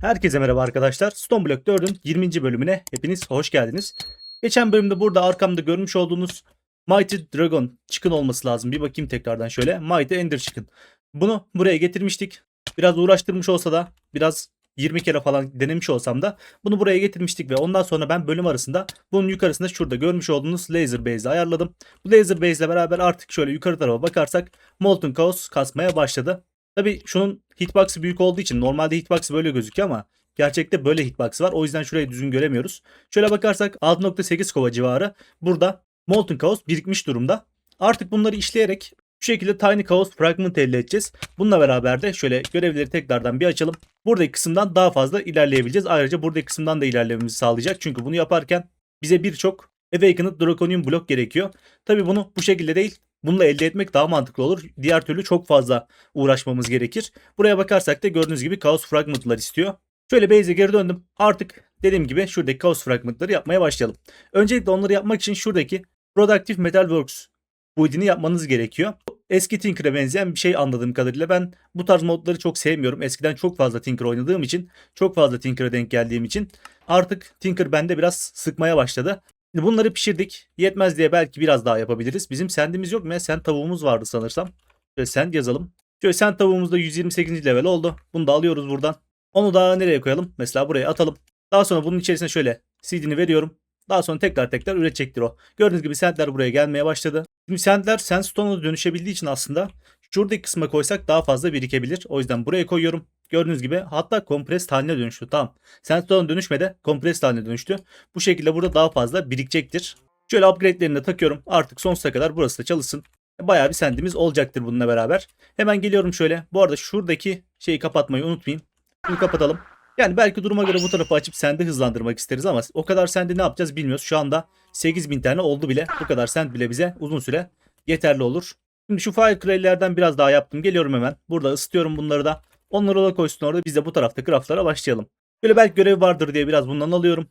Herkese merhaba arkadaşlar. Stone Block 4'ün 20. bölümüne hepiniz hoş geldiniz. Geçen bölümde burada arkamda görmüş olduğunuz Mighty Dragon Chicken olması lazım. Bir bakayım tekrardan şöyle. Mighty Ender Chicken. Bunu buraya getirmiştik. Biraz uğraştırmış olsa da biraz 20 kere falan denemiş olsam da bunu buraya getirmiştik ve ondan sonra ben bölüm arasında bunun yukarısında şurada görmüş olduğunuz laser base'i ayarladım. Bu laser base ile beraber artık şöyle yukarı tarafa bakarsak Molten Chaos kasmaya başladı. Tabi şunun hitbox'ı büyük olduğu için normalde hitbox'ı böyle gözüküyor ama gerçekte böyle hitbox var. O yüzden şurayı düzgün göremiyoruz. Şöyle bakarsak 6.8 kova civarı burada Molten Chaos birikmiş durumda. Artık bunları işleyerek şu şekilde Tiny Chaos Fragment elde edeceğiz. Bununla beraber de şöyle görevleri tekrardan bir açalım. Buradaki kısımdan daha fazla ilerleyebileceğiz. Ayrıca buradaki kısımdan da ilerlememizi sağlayacak. Çünkü bunu yaparken bize birçok Awakened Draconium blok gerekiyor. Tabi bunu bu şekilde değil Bununla elde etmek daha mantıklı olur. Diğer türlü çok fazla uğraşmamız gerekir. Buraya bakarsak da gördüğünüz gibi Chaos Fragment'lar istiyor. Şöyle base'e geri döndüm. Artık dediğim gibi şuradaki Chaos Fragment'ları yapmaya başlayalım. Öncelikle onları yapmak için şuradaki Productive Metalworks build'ini yapmanız gerekiyor. Eski Tinker'a benzeyen bir şey anladığım kadarıyla ben bu tarz modları çok sevmiyorum. Eskiden çok fazla Tinker oynadığım için, çok fazla Tinker'a denk geldiğim için artık Tinker bende biraz sıkmaya başladı. Şimdi bunları pişirdik. Yetmez diye belki biraz daha yapabiliriz. Bizim sendimiz yok mu? Send tavuğumuz vardı sanırsam. Şöyle send yazalım. Şöyle send tavuğumuz da 128. level oldu. Bunu da alıyoruz buradan. Onu da nereye koyalım? Mesela buraya atalım. Daha sonra bunun içerisine şöyle seedini veriyorum. Daha sonra tekrar tekrar üretecektir o. Gördüğünüz gibi sendler buraya gelmeye başladı. Şimdi sendler sandstone'a dönüşebildiği için aslında şuradaki kısma koysak daha fazla birikebilir. O yüzden buraya koyuyorum. Gördüğünüz gibi hatta kompres haline dönüştü. Tamam. Sandstone dönüşmede kompres haline dönüştü. Bu şekilde burada daha fazla birikecektir. Şöyle upgrade'lerini de takıyorum. Artık sonsuza kadar burası da çalışsın. Bayağı bir sendimiz olacaktır bununla beraber. Hemen geliyorum şöyle. Bu arada şuradaki şeyi kapatmayı unutmayın. Bunu kapatalım. Yani belki duruma göre bu tarafı açıp sendi hızlandırmak isteriz ama o kadar sendi ne yapacağız bilmiyoruz. Şu anda 8000 tane oldu bile. Bu kadar send bile bize uzun süre yeterli olur. Şimdi şu fire cray'lerden biraz daha yaptım. Geliyorum hemen. Burada ısıtıyorum bunları da. Onları da koysun orada. Biz de bu tarafta craftlara başlayalım. Böyle belki görev vardır diye biraz bundan alıyorum.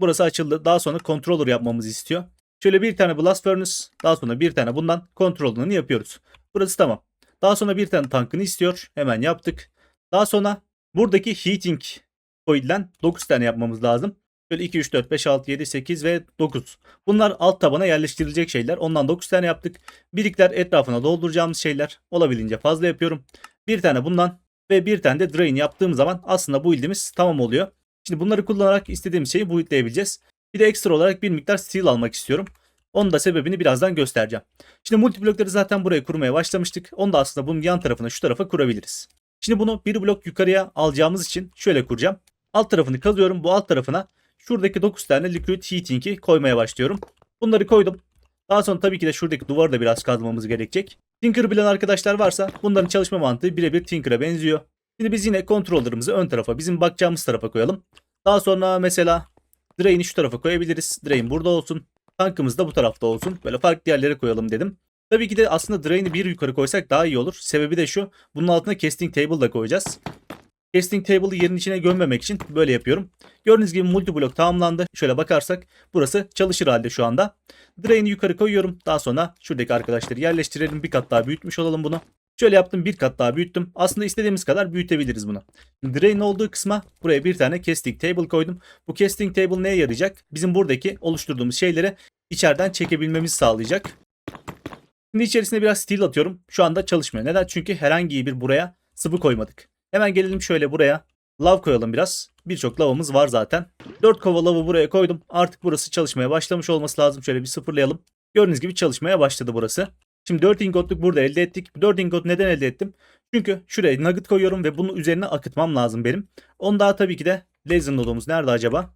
Burası açıldı. Daha sonra controller yapmamızı istiyor. Şöyle bir tane blast furnace. Daha sonra bir tane bundan controller'ını yapıyoruz. Burası tamam. Daha sonra bir tane tankını istiyor. Hemen yaptık. Daha sonra buradaki heating coil'den 9 tane yapmamız lazım. Böyle 2, 3, 4, 5, 6, 7, 8 ve 9. Bunlar alt tabana yerleştirilecek şeyler. Ondan 9 tane yaptık. Birikler etrafına dolduracağımız şeyler. Olabildiğince fazla yapıyorum. Bir tane bundan ve bir tane de drain yaptığım zaman aslında bu build'imiz tamam oluyor. Şimdi bunları kullanarak istediğimiz şeyi buildleyebileceğiz. Bir de ekstra olarak bir miktar steel almak istiyorum. Onun da sebebini birazdan göstereceğim. Şimdi multiblokları zaten buraya kurmaya başlamıştık. Onu da aslında bunun yan tarafına şu tarafa kurabiliriz. Şimdi bunu bir blok yukarıya alacağımız için şöyle kuracağım. Alt tarafını kazıyorum. Bu alt tarafına şuradaki 9 tane liquid heating'i koymaya başlıyorum. Bunları koydum. Daha sonra tabii ki de şuradaki duvarı da biraz kazmamız gerekecek. Tinker bilen arkadaşlar varsa bunların çalışma mantığı birebir Tinker'a benziyor. Şimdi biz yine controller'ımızı ön tarafa, bizim bakacağımız tarafa koyalım. Daha sonra mesela Drain'i şu tarafa koyabiliriz. Drain burada olsun. Tankımız da bu tarafta olsun. Böyle farklı yerlere koyalım dedim. Tabii ki de aslında Drain'i bir yukarı koysak daha iyi olur. Sebebi de şu. Bunun altına casting table da koyacağız. Casting table'ı yerin içine gömmemek için böyle yapıyorum. Gördüğünüz gibi multi blok tamamlandı. Şöyle bakarsak burası çalışır halde şu anda. Drain'i yukarı koyuyorum. Daha sonra şuradaki arkadaşları yerleştirelim. Bir kat daha büyütmüş olalım bunu. Şöyle yaptım bir kat daha büyüttüm. Aslında istediğimiz kadar büyütebiliriz bunu. Drain olduğu kısma buraya bir tane casting table koydum. Bu casting table neye yarayacak? Bizim buradaki oluşturduğumuz şeyleri içeriden çekebilmemizi sağlayacak. Şimdi içerisine biraz steel atıyorum. Şu anda çalışmıyor. Neden? Çünkü herhangi bir buraya sıvı koymadık. Hemen gelelim şöyle buraya. Lav koyalım biraz. Birçok lavımız var zaten. 4 kova lavı buraya koydum. Artık burası çalışmaya başlamış olması lazım. Şöyle bir sıfırlayalım. Gördüğünüz gibi çalışmaya başladı burası. Şimdi 4 ingotluk burada elde ettik. 4 ingot neden elde ettim? Çünkü şuraya nugget koyuyorum ve bunu üzerine akıtmam lazım benim. Onu daha tabii ki de laser nodumuz nerede acaba?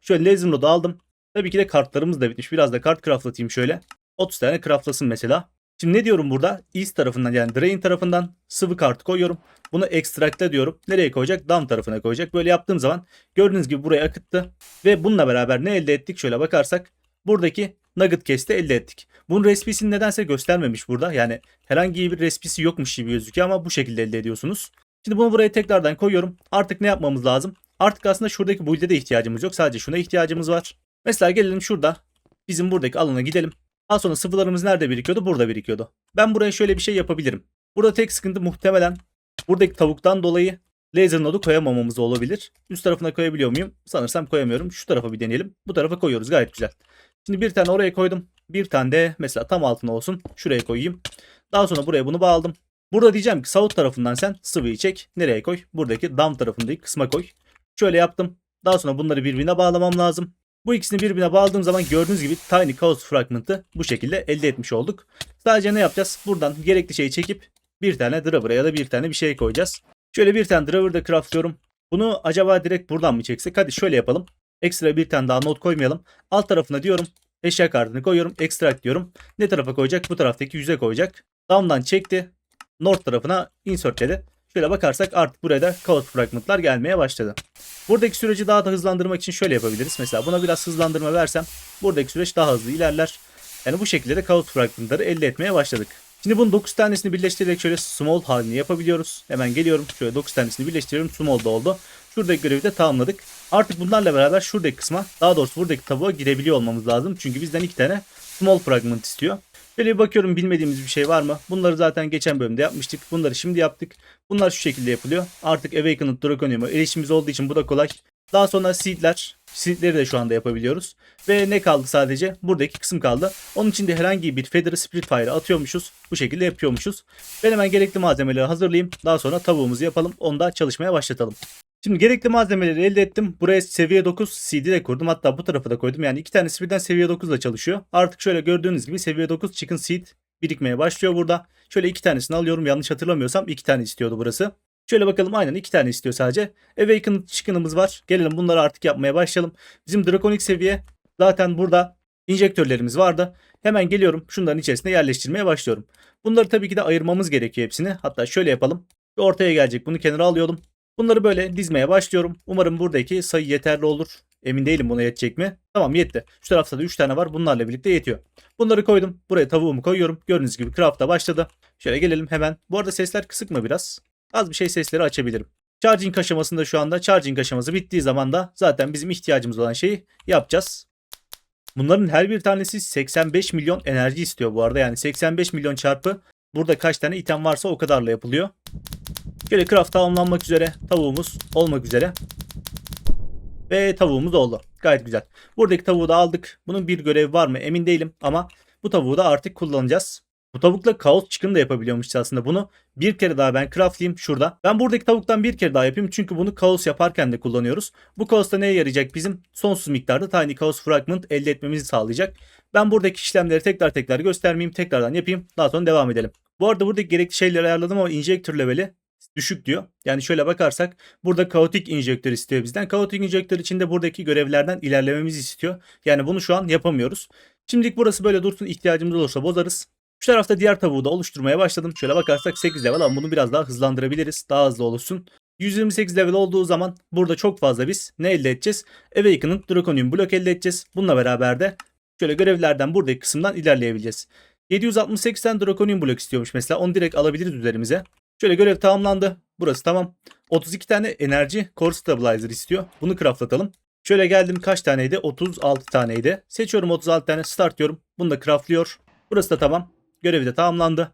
Şöyle laser nodu aldım. Tabii ki de kartlarımız da bitmiş. Biraz da kart craftlatayım şöyle. 30 tane craftlasın mesela. Şimdi ne diyorum burada? East tarafından yani drain tarafından sıvı kartı koyuyorum. Bunu extract'la diyorum. Nereye koyacak? Down tarafına koyacak. Böyle yaptığım zaman gördüğünüz gibi buraya akıttı. Ve bununla beraber ne elde ettik? Şöyle bakarsak buradaki nugget cast'i elde ettik. Bunun respisini nedense göstermemiş burada. Yani herhangi bir respisi yokmuş gibi gözüküyor ama bu şekilde elde ediyorsunuz. Şimdi bunu buraya tekrardan koyuyorum. Artık ne yapmamız lazım? Artık aslında şuradaki build'e de ihtiyacımız yok. Sadece şuna ihtiyacımız var. Mesela gelelim şurada. Bizim buradaki alana gidelim. Daha sonra sıvılarımız nerede birikiyordu? Burada birikiyordu. Ben buraya şöyle bir şey yapabilirim. Burada tek sıkıntı muhtemelen buradaki tavuktan dolayı laser nodu koyamamamız olabilir. Üst tarafına koyabiliyor muyum? Sanırsam koyamıyorum. Şu tarafa bir deneyelim. Bu tarafa koyuyoruz gayet güzel. Şimdi bir tane oraya koydum. Bir tane de mesela tam altına olsun. Şuraya koyayım. Daha sonra buraya bunu bağladım. Burada diyeceğim ki south tarafından sen sıvıyı çek. Nereye koy? Buradaki down tarafındaki kısma koy. Şöyle yaptım. Daha sonra bunları birbirine bağlamam lazım. Bu ikisini birbirine bağladığım zaman gördüğünüz gibi Tiny Chaos Fragment'ı bu şekilde elde etmiş olduk. Sadece ne yapacağız? Buradan gerekli şeyi çekip bir tane driver'a ya da bir tane bir şey koyacağız. Şöyle bir tane driver da craftlıyorum. Bunu acaba direkt buradan mı çeksek? Hadi şöyle yapalım. Ekstra bir tane daha not koymayalım. Alt tarafına diyorum. Eşya kartını koyuyorum. Extract diyorum. Ne tarafa koyacak? Bu taraftaki yüze koyacak. Down'dan çekti. North tarafına insertledi. Şöyle bakarsak artık buraya da Chaos Fragment'lar gelmeye başladı. Buradaki süreci daha da hızlandırmak için şöyle yapabiliriz. Mesela buna biraz hızlandırma versem buradaki süreç daha hızlı ilerler. Yani bu şekilde de Chaos Fragment'ları elde etmeye başladık. Şimdi bunun 9 tanesini birleştirerek şöyle small halini yapabiliyoruz. Hemen geliyorum. Şöyle 9 tanesini birleştiriyorum. Small da oldu. Şuradaki görevi de tamamladık. Artık bunlarla beraber şuradaki kısma daha doğrusu buradaki tabuğa girebiliyor olmamız lazım. Çünkü bizden 2 tane small fragment istiyor. Şöyle bir bakıyorum bilmediğimiz bir şey var mı? Bunları zaten geçen bölümde yapmıştık. Bunları şimdi yaptık. Bunlar şu şekilde yapılıyor. Artık Awakened Draconium'a erişimimiz olduğu için bu da kolay. Daha sonra seedler. Seedleri de şu anda yapabiliyoruz. Ve ne kaldı sadece? Buradaki kısım kaldı. Onun için de herhangi bir Feather Spiritfire atıyormuşuz. Bu şekilde yapıyormuşuz. Ben hemen gerekli malzemeleri hazırlayayım. Daha sonra tavuğumuzu yapalım. Onu da çalışmaya başlatalım. Şimdi gerekli malzemeleri elde ettim. Buraya seviye 9 CD de kurdum. Hatta bu tarafa da koydum. Yani iki tanesi birden seviye 9 ile çalışıyor. Artık şöyle gördüğünüz gibi seviye 9 Chicken Seed birikmeye başlıyor burada. Şöyle iki tanesini alıyorum. Yanlış hatırlamıyorsam iki tane istiyordu burası. Şöyle bakalım aynen iki tane istiyor sadece. Awakened Chicken'ımız var. Gelelim bunları artık yapmaya başlayalım. Bizim Draconic seviye zaten burada injektörlerimiz vardı. Hemen geliyorum şunların içerisine yerleştirmeye başlıyorum. Bunları tabii ki de ayırmamız gerekiyor hepsini. Hatta şöyle yapalım. Ortaya gelecek bunu kenara alıyorum. Bunları böyle dizmeye başlıyorum. Umarım buradaki sayı yeterli olur. Emin değilim buna yetecek mi? Tamam yetti. Şu tarafta da 3 tane var. Bunlarla birlikte yetiyor. Bunları koydum. Buraya tavuğumu koyuyorum. Gördüğünüz gibi craft'a başladı. Şöyle gelelim hemen. Bu arada sesler kısık mı biraz? Az bir şey sesleri açabilirim. Charging aşamasında şu anda. Charging aşaması bittiği zaman da zaten bizim ihtiyacımız olan şeyi yapacağız. Bunların her bir tanesi 85 milyon enerji istiyor bu arada. Yani 85 milyon çarpı burada kaç tane item varsa o kadarla yapılıyor. Şöyle craft tamamlanmak üzere. Tavuğumuz olmak üzere. Ve tavuğumuz oldu. Gayet güzel. Buradaki tavuğu da aldık. Bunun bir görevi var mı emin değilim ama bu tavuğu da artık kullanacağız. Bu tavukla kaos çıkın da yapabiliyormuş aslında bunu. Bir kere daha ben craftlayayım şurada. Ben buradaki tavuktan bir kere daha yapayım çünkü bunu kaos yaparken de kullanıyoruz. Bu kaos da neye yarayacak bizim? Sonsuz miktarda tiny kaos fragment elde etmemizi sağlayacak. Ben buradaki işlemleri tekrar tekrar göstermeyeyim. Tekrardan yapayım. Daha sonra devam edelim. Bu arada buradaki gerekli şeyleri ayarladım ama injector leveli düşük diyor. Yani şöyle bakarsak burada kaotik injektör istiyor bizden. Kaotik injektör içinde buradaki görevlerden ilerlememizi istiyor. Yani bunu şu an yapamıyoruz. Şimdilik burası böyle dursun. ihtiyacımız olursa bozarız. Şu tarafta diğer tavuğu da oluşturmaya başladım. Şöyle bakarsak 8 level ama bunu biraz daha hızlandırabiliriz. Daha hızlı olursun. 128 level olduğu zaman burada çok fazla biz ne elde edeceğiz? Awakened Draconium blok elde edeceğiz. Bununla beraber de şöyle görevlerden buradaki kısımdan ilerleyebileceğiz. 768 tane Draconium blok istiyormuş mesela. Onu direkt alabiliriz üzerimize. Şöyle görev tamamlandı. Burası tamam. 32 tane enerji core stabilizer istiyor. Bunu craftlatalım. Şöyle geldim kaç taneydi? 36 taneydi. Seçiyorum 36 tane start diyorum. Bunu da craftlıyor. Burası da tamam. Görevi de tamamlandı.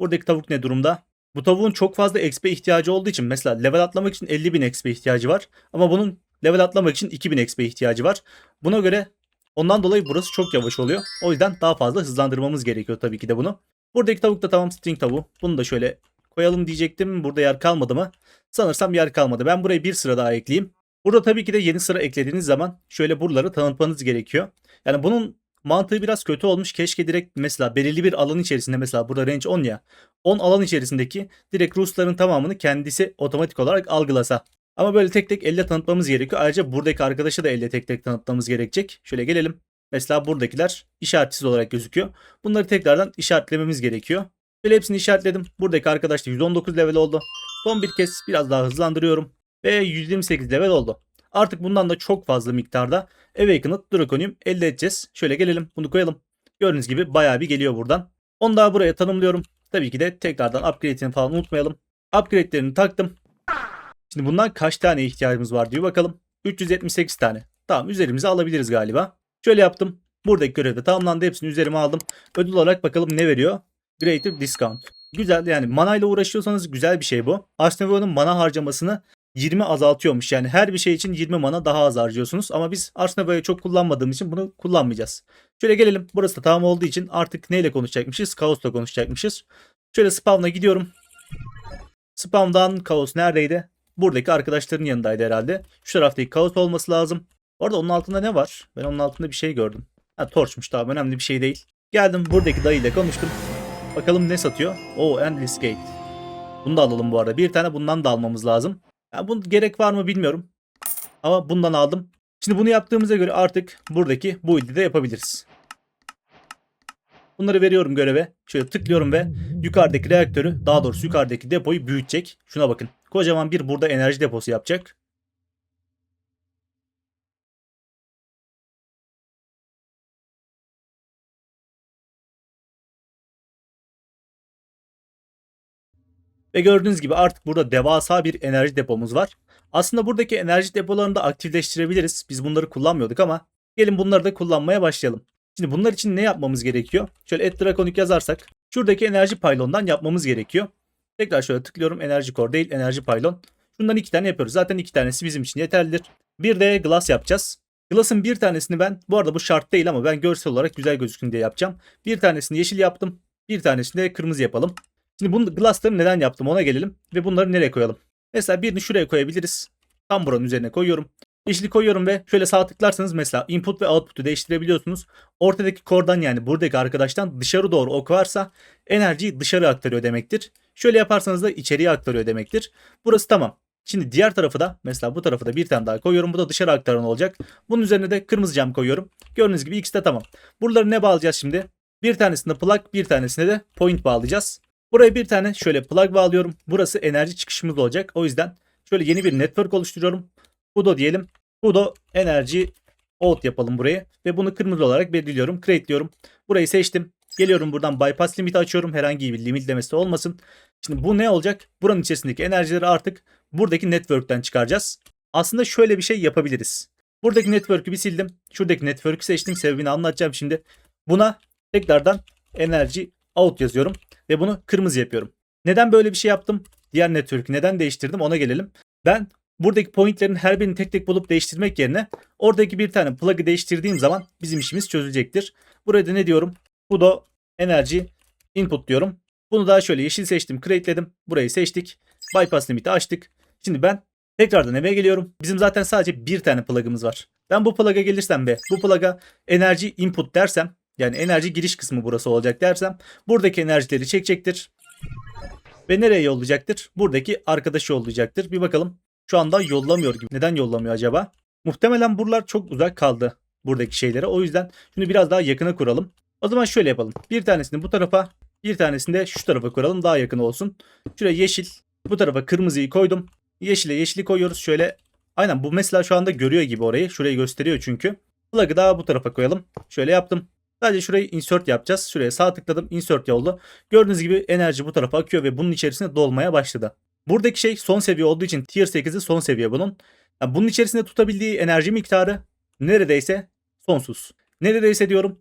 Buradaki tavuk ne durumda? Bu tavuğun çok fazla XP ihtiyacı olduğu için mesela level atlamak için 50.000 XP ihtiyacı var. Ama bunun level atlamak için 2000 XP ihtiyacı var. Buna göre ondan dolayı burası çok yavaş oluyor. O yüzden daha fazla hızlandırmamız gerekiyor tabii ki de bunu. Buradaki tavuk da tamam string tavuğu. Bunu da şöyle koyalım diyecektim. Burada yer kalmadı mı? Sanırsam yer kalmadı. Ben buraya bir sıra daha ekleyeyim. Burada tabii ki de yeni sıra eklediğiniz zaman şöyle buraları tanıtmanız gerekiyor. Yani bunun mantığı biraz kötü olmuş. Keşke direkt mesela belirli bir alan içerisinde mesela burada range 10 ya. 10 alan içerisindeki direkt Rusların tamamını kendisi otomatik olarak algılasa. Ama böyle tek tek elle tanıtmamız gerekiyor. Ayrıca buradaki arkadaşı da elle tek tek tanıtmamız gerekecek. Şöyle gelelim. Mesela buradakiler işaretsiz olarak gözüküyor. Bunları tekrardan işaretlememiz gerekiyor. Şöyle hepsini işaretledim. Buradaki arkadaş da 119 level oldu. Son bir kez biraz daha hızlandırıyorum. Ve 128 level oldu. Artık bundan da çok fazla miktarda Awakened Draconium elde edeceğiz. Şöyle gelelim bunu koyalım. Gördüğünüz gibi bayağı bir geliyor buradan. Onu daha buraya tanımlıyorum. Tabii ki de tekrardan upgrade'ini falan unutmayalım. Upgrade'lerini taktım. Şimdi bundan kaç tane ihtiyacımız var diyor bakalım. 378 tane. Tamam üzerimize alabiliriz galiba. Şöyle yaptım. Buradaki görevde tamamlandı. Hepsini üzerime aldım. Ödül olarak bakalım ne veriyor. Greater Discount. Güzel yani mana ile uğraşıyorsanız güzel bir şey bu. Asnevo'nun mana harcamasını 20 azaltıyormuş. Yani her bir şey için 20 mana daha az harcıyorsunuz. Ama biz böyle çok kullanmadığımız için bunu kullanmayacağız. Şöyle gelelim. Burası da tamam olduğu için artık neyle konuşacakmışız? Kaos'la konuşacakmışız. Şöyle spawn'a gidiyorum. Spawn'dan Kaos neredeydi? Buradaki arkadaşların yanındaydı herhalde. Şu taraftaki Kaos olması lazım. Orada onun altında ne var? Ben onun altında bir şey gördüm. Ha torçmuş tamam önemli bir şey değil. Geldim buradaki dayıyla konuştum. Bakalım ne satıyor? Oo Endless Gate. Bunu da alalım bu arada. Bir tane bundan da almamız lazım. Yani bunun gerek var mı bilmiyorum. Ama bundan aldım. Şimdi bunu yaptığımıza göre artık buradaki build'i de yapabiliriz. Bunları veriyorum göreve. Şöyle tıklıyorum ve yukarıdaki reaktörü daha doğrusu yukarıdaki depoyu büyütecek. Şuna bakın. Kocaman bir burada enerji deposu yapacak. Ve gördüğünüz gibi artık burada devasa bir enerji depomuz var. Aslında buradaki enerji depolarını da aktifleştirebiliriz. Biz bunları kullanmıyorduk ama gelin bunları da kullanmaya başlayalım. Şimdi bunlar için ne yapmamız gerekiyor? Şöyle et Draconic yazarsak şuradaki enerji pylon'dan yapmamız gerekiyor. Tekrar şöyle tıklıyorum. Enerji core değil enerji pylon. Şundan iki tane yapıyoruz. Zaten iki tanesi bizim için yeterlidir. Bir de glass yapacağız. Glass'ın bir tanesini ben bu arada bu şart değil ama ben görsel olarak güzel gözüksün diye yapacağım. Bir tanesini yeşil yaptım. Bir tanesini de kırmızı yapalım. Şimdi bunu glass'ları neden yaptım ona gelelim ve bunları nereye koyalım? Mesela birini şuraya koyabiliriz. Tam buranın üzerine koyuyorum. Yeşili koyuyorum ve şöyle sağ tıklarsanız mesela input ve output'u değiştirebiliyorsunuz. Ortadaki kordan yani buradaki arkadaştan dışarı doğru ok varsa enerjiyi dışarı aktarıyor demektir. Şöyle yaparsanız da içeriye aktarıyor demektir. Burası tamam. Şimdi diğer tarafı da mesela bu tarafı da bir tane daha koyuyorum. Bu da dışarı aktaran olacak. Bunun üzerine de kırmızı cam koyuyorum. Gördüğünüz gibi ikisi de tamam. Buraları ne bağlayacağız şimdi? Bir tanesinde plug bir tanesine de point bağlayacağız. Buraya bir tane şöyle plug bağlıyorum. Burası enerji çıkışımız olacak. O yüzden şöyle yeni bir network oluşturuyorum. Budo diyelim. Budo enerji out yapalım buraya. Ve bunu kırmızı olarak belirliyorum. Create diyorum. Burayı seçtim. Geliyorum buradan bypass limiti açıyorum. Herhangi bir limitlemesi olmasın. Şimdi bu ne olacak? Buranın içerisindeki enerjileri artık buradaki network'ten çıkaracağız. Aslında şöyle bir şey yapabiliriz. Buradaki network'ü bir sildim. Şuradaki network'ü seçtim. Sebebini anlatacağım şimdi. Buna tekrardan enerji out yazıyorum ve bunu kırmızı yapıyorum. Neden böyle bir şey yaptım? Diğer network'ü neden değiştirdim ona gelelim. Ben buradaki pointlerin her birini tek tek bulup değiştirmek yerine oradaki bir tane plug'ı değiştirdiğim zaman bizim işimiz çözülecektir. Burada ne diyorum? Bu da enerji input diyorum. Bunu daha şöyle yeşil seçtim, create'ledim. Burayı seçtik. Bypass limiti açtık. Şimdi ben tekrardan eve geliyorum. Bizim zaten sadece bir tane plug'ımız var. Ben bu plug'a gelirsem ve bu plug'a enerji input dersem yani enerji giriş kısmı burası olacak dersem buradaki enerjileri çekecektir. Ve nereye yollayacaktır? Buradaki arkadaşı yollayacaktır. Bir bakalım. Şu anda yollamıyor gibi. Neden yollamıyor acaba? Muhtemelen buralar çok uzak kaldı buradaki şeylere. O yüzden şimdi biraz daha yakına kuralım. O zaman şöyle yapalım. Bir tanesini bu tarafa, bir tanesini de şu tarafa kuralım. Daha yakın olsun. Şuraya yeşil, bu tarafa kırmızıyı koydum. Yeşile yeşili koyuyoruz. Şöyle aynen bu mesela şu anda görüyor gibi orayı. Şurayı gösteriyor çünkü. Plug'ı daha bu tarafa koyalım. Şöyle yaptım. Sadece şurayı insert yapacağız. Şuraya sağ tıkladım. Insert oldu. Gördüğünüz gibi enerji bu tarafa akıyor ve bunun içerisinde dolmaya başladı. Buradaki şey son seviye olduğu için tier 8'i son seviye bunun. Yani bunun içerisinde tutabildiği enerji miktarı neredeyse sonsuz. Neredeyse diyorum.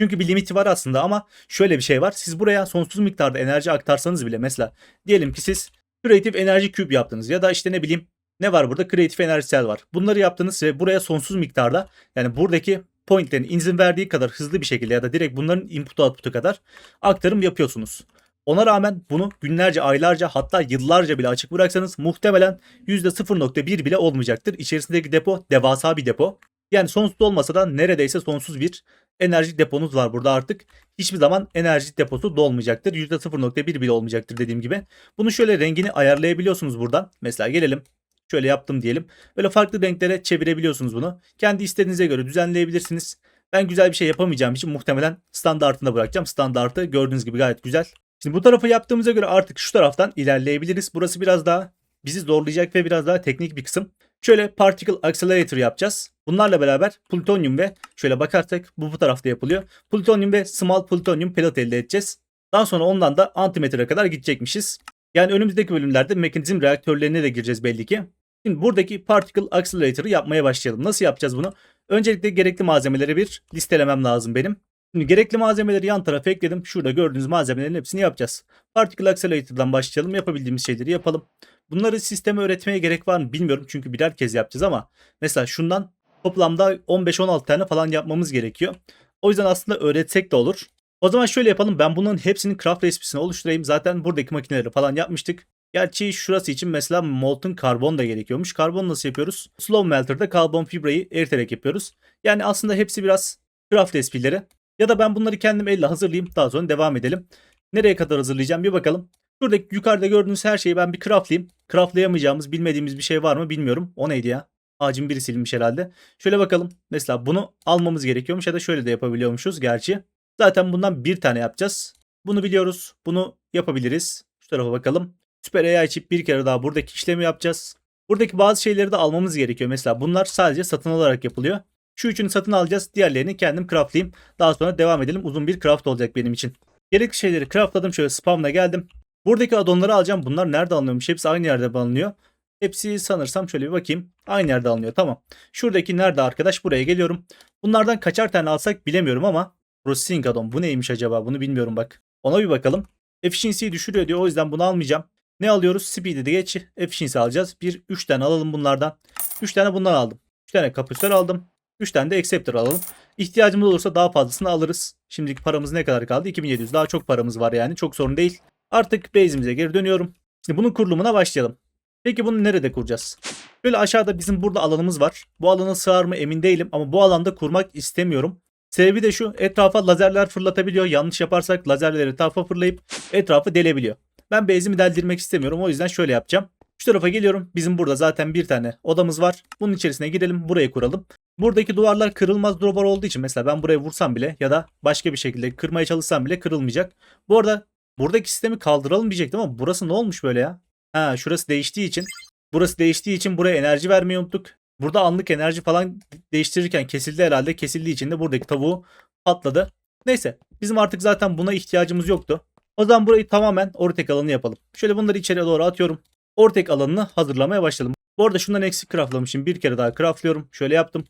Çünkü bir limiti var aslında ama şöyle bir şey var. Siz buraya sonsuz miktarda enerji aktarsanız bile mesela diyelim ki siz Creative Enerji Cube yaptınız ya da işte ne bileyim ne var burada? Creative Enerji Cell var. Bunları yaptınız ve buraya sonsuz miktarda yani buradaki pointlerin izin verdiği kadar hızlı bir şekilde ya da direkt bunların input output'u kadar aktarım yapıyorsunuz. Ona rağmen bunu günlerce, aylarca hatta yıllarca bile açık bıraksanız muhtemelen %0.1 bile olmayacaktır. İçerisindeki depo devasa bir depo. Yani sonsuz olmasa da neredeyse sonsuz bir enerji deponuz var burada artık. Hiçbir zaman enerji deposu dolmayacaktır. %0.1 bile olmayacaktır dediğim gibi. Bunu şöyle rengini ayarlayabiliyorsunuz buradan. Mesela gelelim. Şöyle yaptım diyelim. Böyle farklı renklere çevirebiliyorsunuz bunu. Kendi istediğinize göre düzenleyebilirsiniz. Ben güzel bir şey yapamayacağım için muhtemelen standartında bırakacağım. Standartı gördüğünüz gibi gayet güzel. Şimdi bu tarafı yaptığımıza göre artık şu taraftan ilerleyebiliriz. Burası biraz daha bizi zorlayacak ve biraz daha teknik bir kısım. Şöyle Particle Accelerator yapacağız. Bunlarla beraber plutonyum ve şöyle bakarsak bu bu tarafta yapılıyor. Plutonyum ve small plutonyum pellet elde edeceğiz. Daha sonra ondan da antimatter'a kadar gidecekmişiz. Yani önümüzdeki bölümlerde mekanizm reaktörlerine de gireceğiz belli ki. Şimdi buradaki Particle Accelerator'ı yapmaya başlayalım. Nasıl yapacağız bunu? Öncelikle gerekli malzemeleri bir listelemem lazım benim. Şimdi gerekli malzemeleri yan tarafa ekledim. Şurada gördüğünüz malzemelerin hepsini yapacağız. Particle Accelerator'dan başlayalım. Yapabildiğimiz şeyleri yapalım. Bunları sisteme öğretmeye gerek var mı bilmiyorum. Çünkü birer kez yapacağız ama mesela şundan toplamda 15-16 tane falan yapmamız gerekiyor. O yüzden aslında öğretsek de olur. O zaman şöyle yapalım. Ben bunların hepsinin craft respisini oluşturayım. Zaten buradaki makineleri falan yapmıştık. Gerçi şurası için mesela molten karbon da gerekiyormuş. Karbon nasıl yapıyoruz? Slow melter'da karbon fibrayı eriterek yapıyoruz. Yani aslında hepsi biraz craft respileri. Ya da ben bunları kendim elle hazırlayayım. Daha sonra devam edelim. Nereye kadar hazırlayacağım bir bakalım. Şuradaki yukarıda gördüğünüz her şeyi ben bir craftlayayım. Craftlayamayacağımız bilmediğimiz bir şey var mı bilmiyorum. O neydi ya? Ağacın biri silinmiş herhalde. Şöyle bakalım. Mesela bunu almamız gerekiyormuş ya da şöyle de yapabiliyormuşuz gerçi. Zaten bundan bir tane yapacağız. Bunu biliyoruz. Bunu yapabiliriz. Şu tarafa bakalım. Süper AI chip bir kere daha buradaki işlemi yapacağız. Buradaki bazı şeyleri de almamız gerekiyor. Mesela bunlar sadece satın alarak yapılıyor. Şu üçünü satın alacağız. Diğerlerini kendim craftlayayım. Daha sonra devam edelim. Uzun bir craft olacak benim için. Gerekli şeyleri craftladım. Şöyle spamla geldim. Buradaki addonları alacağım. Bunlar nerede alınıyormuş? Hepsi aynı yerde alınıyor. Hepsi sanırsam şöyle bir bakayım. Aynı yerde alınıyor. Tamam. Şuradaki nerede arkadaş? Buraya geliyorum. Bunlardan kaçar tane alsak bilemiyorum ama Processing addon. Bu neymiş acaba? Bunu bilmiyorum bak. Ona bir bakalım. Efficiency'yi düşürüyor diyor. O yüzden bunu almayacağım. Ne alıyoruz? Speed'i de geç. Efficiency alacağız. Bir 3 tane alalım bunlardan. 3 tane bundan aldım. 3 tane kapasitör aldım. 3 tane de acceptor alalım. İhtiyacımız olursa daha fazlasını alırız. Şimdiki paramız ne kadar kaldı? 2700. Daha çok paramız var yani. Çok sorun değil. Artık base'imize geri dönüyorum. Şimdi bunun kurulumuna başlayalım. Peki bunu nerede kuracağız? Böyle aşağıda bizim burada alanımız var. Bu alana sığar mı emin değilim ama bu alanda kurmak istemiyorum. Sebebi de şu etrafa lazerler fırlatabiliyor. Yanlış yaparsak lazerleri etrafa fırlayıp etrafı delebiliyor. Ben base'imi deldirmek istemiyorum. O yüzden şöyle yapacağım. Şu tarafa geliyorum. Bizim burada zaten bir tane odamız var. Bunun içerisine girelim. Burayı kuralım. Buradaki duvarlar kırılmaz dropper olduğu için mesela ben buraya vursam bile ya da başka bir şekilde kırmaya çalışsam bile kırılmayacak. Bu arada buradaki sistemi kaldıralım diyecektim ama burası ne olmuş böyle ya? Ha şurası değiştiği için. Burası değiştiği için buraya enerji vermeyi unuttuk. Burada anlık enerji falan değiştirirken kesildi herhalde. Kesildiği için de buradaki tavuğu patladı. Neyse bizim artık zaten buna ihtiyacımız yoktu. O zaman burayı tamamen ortek alanı yapalım. Şöyle bunları içeriye doğru atıyorum. Ortek alanını hazırlamaya başlayalım. Bu arada şundan eksik craftlamışım. Bir kere daha craftlıyorum. Şöyle yaptım.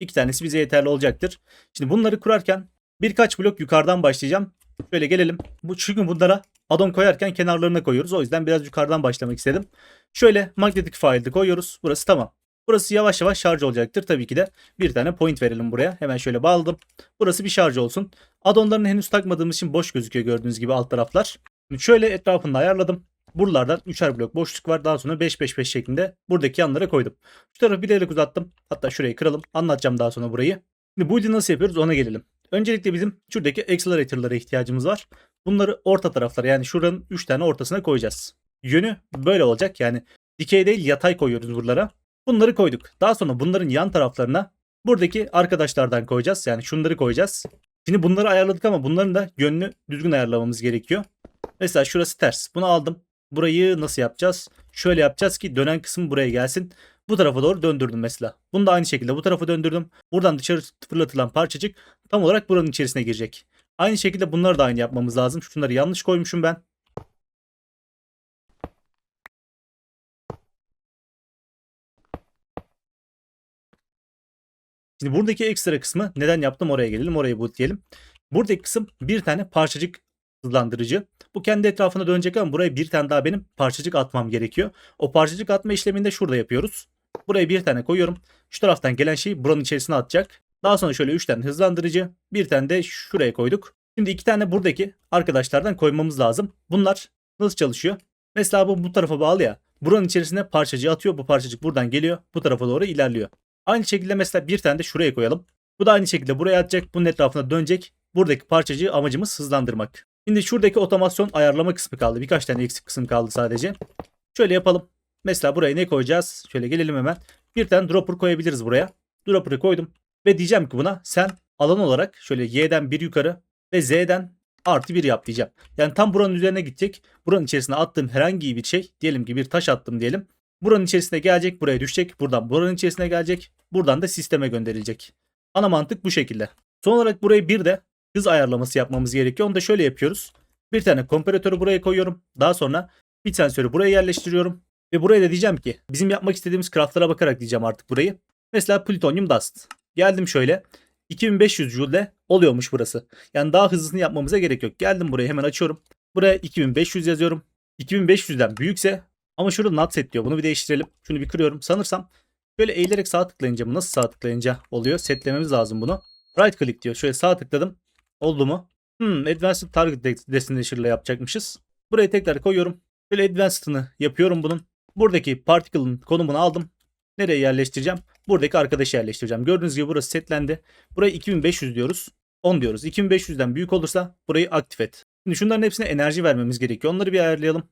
İki tanesi bize yeterli olacaktır. Şimdi bunları kurarken birkaç blok yukarıdan başlayacağım. Şöyle gelelim. Bu çünkü bunlara addon koyarken kenarlarına koyuyoruz. O yüzden biraz yukarıdan başlamak istedim. Şöyle magnetic file'ı koyuyoruz. Burası tamam. Burası yavaş yavaş şarj olacaktır. Tabii ki de bir tane point verelim buraya. Hemen şöyle bağladım. Burası bir şarj olsun. Addonlarını henüz takmadığımız için boş gözüküyor gördüğünüz gibi alt taraflar. Şimdi şöyle etrafını ayarladım. Buralardan 3'er blok boşluk var. Daha sonra 5-5-5 şeklinde buradaki yanlara koydum. Şu tarafı bilerek uzattım. Hatta şurayı kıralım. Anlatacağım daha sonra burayı. Şimdi bu build'i nasıl yapıyoruz ona gelelim. Öncelikle bizim şuradaki accelerator'lara ihtiyacımız var. Bunları orta taraflara yani şuranın 3 tane ortasına koyacağız. Yönü böyle olacak yani dikey değil yatay koyuyoruz buralara. Bunları koyduk. Daha sonra bunların yan taraflarına buradaki arkadaşlardan koyacağız. Yani şunları koyacağız. Şimdi bunları ayarladık ama bunların da yönünü düzgün ayarlamamız gerekiyor. Mesela şurası ters. Bunu aldım. Burayı nasıl yapacağız? Şöyle yapacağız ki dönen kısım buraya gelsin. Bu tarafa doğru döndürdüm mesela. Bunu da aynı şekilde bu tarafa döndürdüm. Buradan dışarı fırlatılan parçacık tam olarak buranın içerisine girecek. Aynı şekilde bunları da aynı yapmamız lazım. Şunları yanlış koymuşum ben. Şimdi buradaki ekstra kısmı neden yaptım oraya gelelim oraya bu diyelim. Buradaki kısım bir tane parçacık hızlandırıcı. Bu kendi etrafına dönecek ama buraya bir tane daha benim parçacık atmam gerekiyor. O parçacık atma işlemini de şurada yapıyoruz. Buraya bir tane koyuyorum. Şu taraftan gelen şeyi buranın içerisine atacak. Daha sonra şöyle 3 tane hızlandırıcı. Bir tane de şuraya koyduk. Şimdi iki tane buradaki arkadaşlardan koymamız lazım. Bunlar nasıl çalışıyor? Mesela bu bu tarafa bağlı ya. Buranın içerisine parçacığı atıyor. Bu parçacık buradan geliyor. Bu tarafa doğru ilerliyor. Aynı şekilde mesela bir tane de şuraya koyalım. Bu da aynı şekilde buraya atacak. Bunun etrafına dönecek. Buradaki parçacığı amacımız hızlandırmak. Şimdi şuradaki otomasyon ayarlama kısmı kaldı. Birkaç tane eksik kısım kaldı sadece. Şöyle yapalım. Mesela buraya ne koyacağız? Şöyle gelelim hemen. Bir tane dropper koyabiliriz buraya. Dropper'ı koydum. Ve diyeceğim ki buna sen alan olarak şöyle Y'den bir yukarı ve Z'den artı bir yap diyeceğim. Yani tam buranın üzerine gidecek. Buranın içerisine attığım herhangi bir şey. Diyelim ki bir taş attım diyelim. Buranın içerisine gelecek. Buraya düşecek. Buradan buranın içerisine gelecek. Buradan da sisteme gönderilecek. Ana mantık bu şekilde. Son olarak burayı bir de hız ayarlaması yapmamız gerekiyor. Onu da şöyle yapıyoruz. Bir tane komparatörü buraya koyuyorum. Daha sonra bir sensörü buraya yerleştiriyorum. Ve buraya da diyeceğim ki bizim yapmak istediğimiz craftlara bakarak diyeceğim artık burayı. Mesela plütonyum dust. Geldim şöyle. 2500 Joule oluyormuş burası. Yani daha hızlısını yapmamıza gerek yok. Geldim buraya hemen açıyorum. Buraya 2500 yazıyorum. 2500'den büyükse ama şurada not set diyor. Bunu bir değiştirelim. Şunu bir kırıyorum. Sanırsam böyle eğilerek sağ tıklayınca mı? Nasıl sağ tıklayınca oluyor? Setlememiz lazım bunu. Right click diyor. Şöyle sağ tıkladım. Oldu mu? Hmm, Advanced Target Destination ile yapacakmışız. Buraya tekrar koyuyorum. Böyle Advanced'ını yapıyorum bunun. Buradaki particle'ın konumunu aldım. Nereye yerleştireceğim? Buradaki arkadaşı yerleştireceğim. Gördüğünüz gibi burası setlendi. Buraya 2500 diyoruz. 10 diyoruz. 2500'den büyük olursa burayı aktif et. Şimdi şunların hepsine enerji vermemiz gerekiyor. Onları bir ayarlayalım.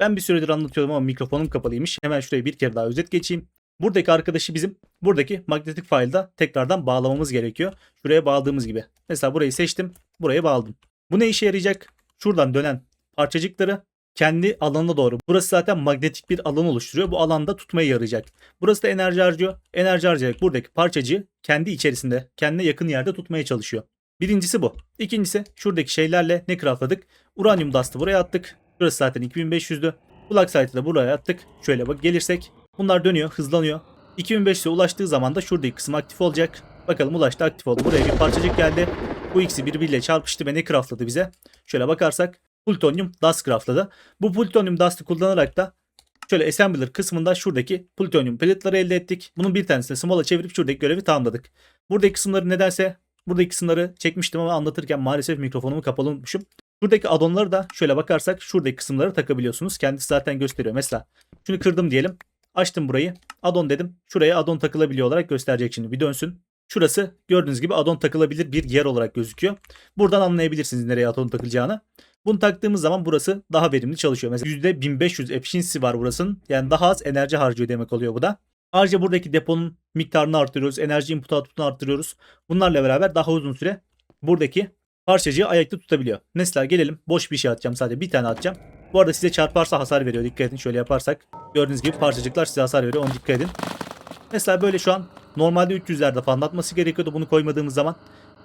Ben bir süredir anlatıyorum ama mikrofonum kapalıymış. Hemen şuraya bir kere daha özet geçeyim. Buradaki arkadaşı bizim buradaki magnetik failde tekrardan bağlamamız gerekiyor. Şuraya bağladığımız gibi. Mesela burayı seçtim. Buraya bağladım. Bu ne işe yarayacak? Şuradan dönen parçacıkları kendi alanına doğru. Burası zaten magnetik bir alan oluşturuyor. Bu alanda tutmaya yarayacak. Burası da enerji harcıyor. Enerji harcayarak buradaki parçacığı kendi içerisinde, kendine yakın yerde tutmaya çalışıyor. Birincisi bu. İkincisi şuradaki şeylerle ne craftladık? Uranyum dust'ı buraya attık. Burası zaten 2500'dü. Plug site'ı da buraya attık. Şöyle bak gelirsek bunlar dönüyor, hızlanıyor. 2500'e ulaştığı zaman da şuradaki kısım aktif olacak. Bakalım ulaştı aktif oldu. Buraya bir parçacık geldi. Bu ikisi birbiriyle çarpıştı ve ne craftladı bize? Şöyle bakarsak plutonyum dust craftladı. Bu plutonyum dust'ı kullanarak da şöyle assembler kısmında şuradaki plutonyum pelletleri elde ettik. Bunun bir tanesini small'a çevirip şuradaki görevi tamamladık. Buradaki kısımları nedense buradaki kısımları çekmiştim ama anlatırken maalesef mikrofonumu kapalı unutmuşum. Buradaki addonları da şöyle bakarsak şuradaki kısımları takabiliyorsunuz. Kendisi zaten gösteriyor. Mesela şunu kırdım diyelim. Açtım burayı. Addon dedim. Şuraya addon takılabiliyor olarak gösterecek şimdi. Bir dönsün. Şurası gördüğünüz gibi addon takılabilir bir yer olarak gözüküyor. Buradan anlayabilirsiniz nereye addon takılacağını. Bunu taktığımız zaman burası daha verimli çalışıyor. Mesela %1500 efficiency var burasının. Yani daha az enerji harcıyor demek oluyor bu da. Ayrıca buradaki deponun miktarını arttırıyoruz. Enerji input output'unu arttırıyoruz. Bunlarla beraber daha uzun süre buradaki parçacığı ayakta tutabiliyor. Mesela gelelim boş bir şey atacağım sadece bir tane atacağım. Bu arada size çarparsa hasar veriyor. Dikkat edin şöyle yaparsak. Gördüğünüz gibi parçacıklar size hasar veriyor. Onu dikkat edin. Mesela böyle şu an normalde 300'lerde falan atması gerekiyordu. Bunu koymadığımız zaman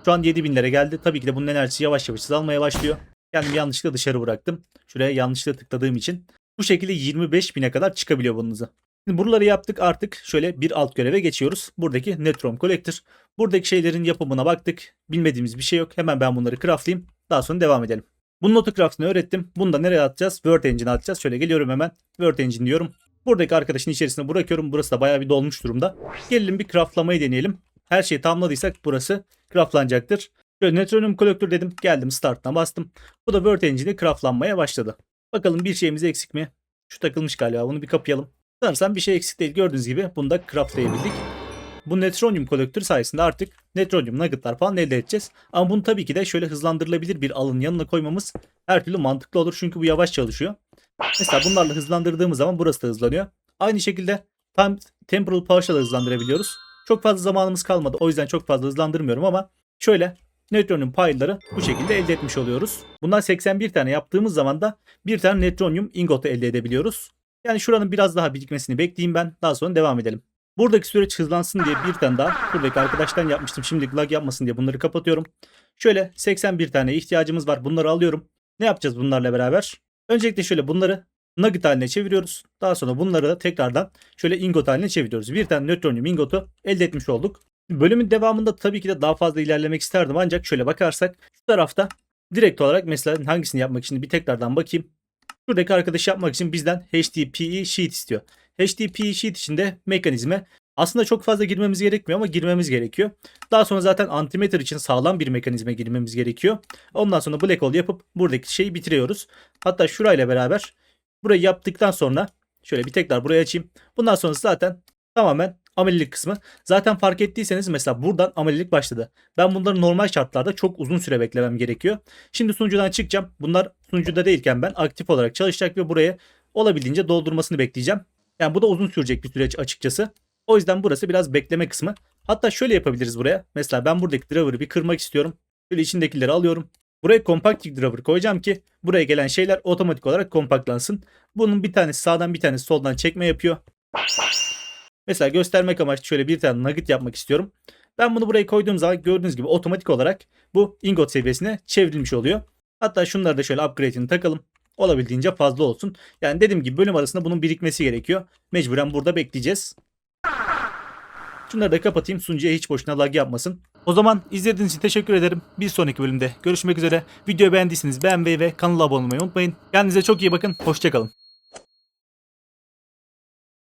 şu an 7000'lere geldi. Tabii ki de bunun enerjisi yavaş yavaş azalmaya başlıyor. Kendimi yanlışlıkla dışarı bıraktım. Şuraya yanlışlıkla tıkladığım için. Bu şekilde 25.000'e kadar çıkabiliyor bunun. Şimdi buraları yaptık artık şöyle bir alt göreve geçiyoruz. Buradaki Netrom Collector. Buradaki şeylerin yapımına baktık. Bilmediğimiz bir şey yok. Hemen ben bunları craftlayayım. Daha sonra devam edelim. Bunun autocraft'ını öğrettim. Bunu da nereye atacağız? Word Engine'e atacağız. Şöyle geliyorum hemen. Word Engine diyorum. Buradaki arkadaşın içerisine bırakıyorum. Burası da bayağı bir dolmuş durumda. Gelelim bir craftlamayı deneyelim. Her şeyi tamamladıysak burası craftlanacaktır. Şöyle Neutronum Collector dedim. Geldim startına bastım. Bu da Word Engine'e craftlanmaya başladı. Bakalım bir şeyimiz eksik mi? Şu takılmış galiba. Bunu bir kapayalım. Sanırsam bir şey eksik değil. Gördüğünüz gibi bunu da craftlayabildik. Bu Netronium kolektörü sayesinde artık Netronium nuggetlar falan elde edeceğiz. Ama bunu tabii ki de şöyle hızlandırılabilir bir alın yanına koymamız her türlü mantıklı olur. Çünkü bu yavaş çalışıyor. Mesela bunlarla hızlandırdığımız zaman burası da hızlanıyor. Aynı şekilde Time Temporal Partial'ı hızlandırabiliyoruz. Çok fazla zamanımız kalmadı. O yüzden çok fazla hızlandırmıyorum ama şöyle Netronium pile'ları bu şekilde elde etmiş oluyoruz. Bundan 81 tane yaptığımız zaman da bir tane Netronium ingotu elde edebiliyoruz. Yani şuranın biraz daha birikmesini bekleyeyim ben. Daha sonra devam edelim. Buradaki süreç hızlansın diye bir tane daha buradaki arkadaştan yapmıştım. Şimdi lag yapmasın diye bunları kapatıyorum. Şöyle 81 tane ihtiyacımız var. Bunları alıyorum. Ne yapacağız bunlarla beraber? Öncelikle şöyle bunları nugget haline çeviriyoruz. Daha sonra bunları da tekrardan şöyle ingot haline çeviriyoruz. Bir tane nötronium ingotu elde etmiş olduk. Bölümün devamında tabii ki de daha fazla ilerlemek isterdim ancak şöyle bakarsak şu tarafta direkt olarak mesela hangisini yapmak için bir tekrardan bakayım. Şuradaki arkadaşı yapmak için bizden HDPE sheet istiyor. HDPE sheet içinde mekanizme aslında çok fazla girmemiz gerekmiyor ama girmemiz gerekiyor. Daha sonra zaten antimeter için sağlam bir mekanizme girmemiz gerekiyor. Ondan sonra black hole yapıp buradaki şeyi bitiriyoruz. Hatta şurayla beraber burayı yaptıktan sonra şöyle bir tekrar buraya açayım. Bundan sonrası zaten tamamen amelilik kısmı. Zaten fark ettiyseniz mesela buradan amelilik başladı. Ben bunları normal şartlarda çok uzun süre beklemem gerekiyor. Şimdi sunucudan çıkacağım. Bunlar sunucuda değilken ben aktif olarak çalışacak ve buraya olabildiğince doldurmasını bekleyeceğim. Yani bu da uzun sürecek bir süreç açıkçası. O yüzden burası biraz bekleme kısmı. Hatta şöyle yapabiliriz buraya. Mesela ben buradaki driver'ı bir kırmak istiyorum. Böyle içindekileri alıyorum. Buraya compacting driver koyacağım ki buraya gelen şeyler otomatik olarak kompaktlansın. Bunun bir tanesi sağdan bir tanesi soldan çekme yapıyor. Mesela göstermek amaçlı şöyle bir tane nugget yapmak istiyorum. Ben bunu buraya koyduğum zaman gördüğünüz gibi otomatik olarak bu ingot seviyesine çevrilmiş oluyor. Hatta şunları da şöyle upgrade'ini takalım. olabildiğince fazla olsun. Yani dediğim gibi bölüm arasında bunun birikmesi gerekiyor. Mecburen burada bekleyeceğiz. Şunları da kapatayım sunucuya hiç boşuna lag yapmasın. O zaman izlediğiniz için teşekkür ederim. Bir sonraki bölümde görüşmek üzere. Videoyu beğendiyseniz beğenmeyi ve kanala abone olmayı unutmayın. Kendinize çok iyi bakın. Hoşçakalın.